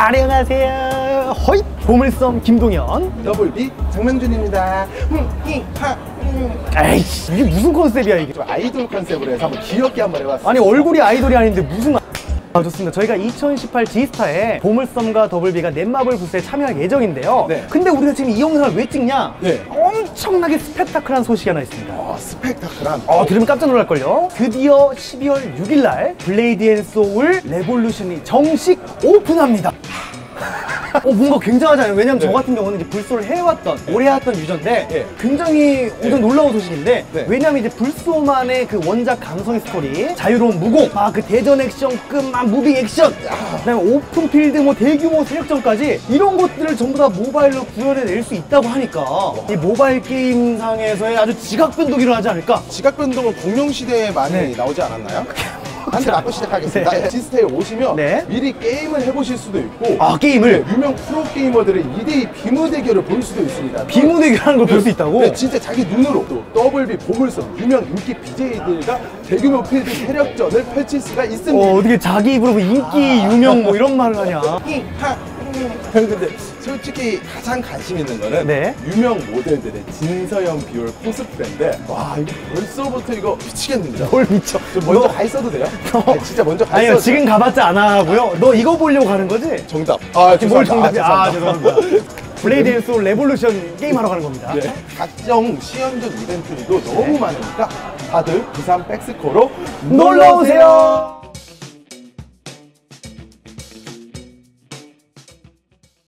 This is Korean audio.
안녕하세요. 허이 보물섬 김동현. 더블 B 장명준입니다. 음, 이, 하, 음. 에이씨 이게 무슨 컨셉이야 이게? 좀 아이돌 컨셉으로 해서 한번 귀엽게 한번 해봤습니다. 아니 얼굴이 아이돌이 아닌데 무슨 아... 아, 좋습니다. 저희가 2018 G스타에 보물섬과 더블비가 넷마블 부스에 참여할 예정인데요. 네. 근데 우리가 지금 이 영상을 왜 찍냐? 네. 엄청나게 스펙타클한 소식이 하나 있습니다. 어, 스펙타클한. 어, 들으면 깜짝 놀랄걸요? 드디어 12월 6일 날 블레이드 앤 소울 레볼루션이 정식 오픈합니다. 어, 뭔가 굉장하잖아요. 왜냐면 저 네. 같은 경우는 이제 불소를 해왔던, 오래 해왔던 유저인데, 네. 굉장히 엄청 놀라운 소식인데, 네. 왜냐면 이제 불소만의 그 원작 감성의 스토리, 자유로운 무공, 아, 그 대전 액션급, 막 무빙 액션, 그 다음에 오픈 필드, 뭐 대규모 세력전까지, 이런 것들을 전부 다 모바일로 구현해낼 수 있다고 하니까, 이 모바일 게임상에서의 아주 지각 변동이 일어나지 않을까? 지각 변동은 공룡 시대에 많이 네. 나오지 않았나요? 한대 맞고 시작하겠습니다. 네. G스타에 오시면 네. 미리 게임을 해보실 수도 있고 아, 게임을? 네, 유명 프로 게이머들의 2대2 비무 대결을 볼 수도 있습니다. 비무 대결하는 걸 볼 수 있다고? 네, 진짜 자기 눈으로 또 더블비 보물섬 유명 인기 BJ들과 대규모 필드 세력전을 펼칠 수가 있습니다. 어, 어떻게 자기 입으로 뭐 인기, 유명 뭐 이런 말을 하냐. 근데 솔직히 가장 관심 있는 거는 네. 유명 모델들의 진서연 비율 코스프레인데 와 이거 벌써부터 이거 미치겠는데 뭘 미쳐. 저 먼저 너- 가 있어도 돼요? 아니, 진짜 먼저 가 아니요, 있어도 지금 가봤자 안 하고요. 너 이거 보려고 가는 거지? 정답 아뭘 죄송합니다 정답이야? 아, 아, 죄송합니다. 블레이드 앤 소울 레볼루션 게임하러 가는 겁니다. 네. 각종 시연적 이벤트도 너무 많으니까 다들 부산 백스코로 놀러 오세요.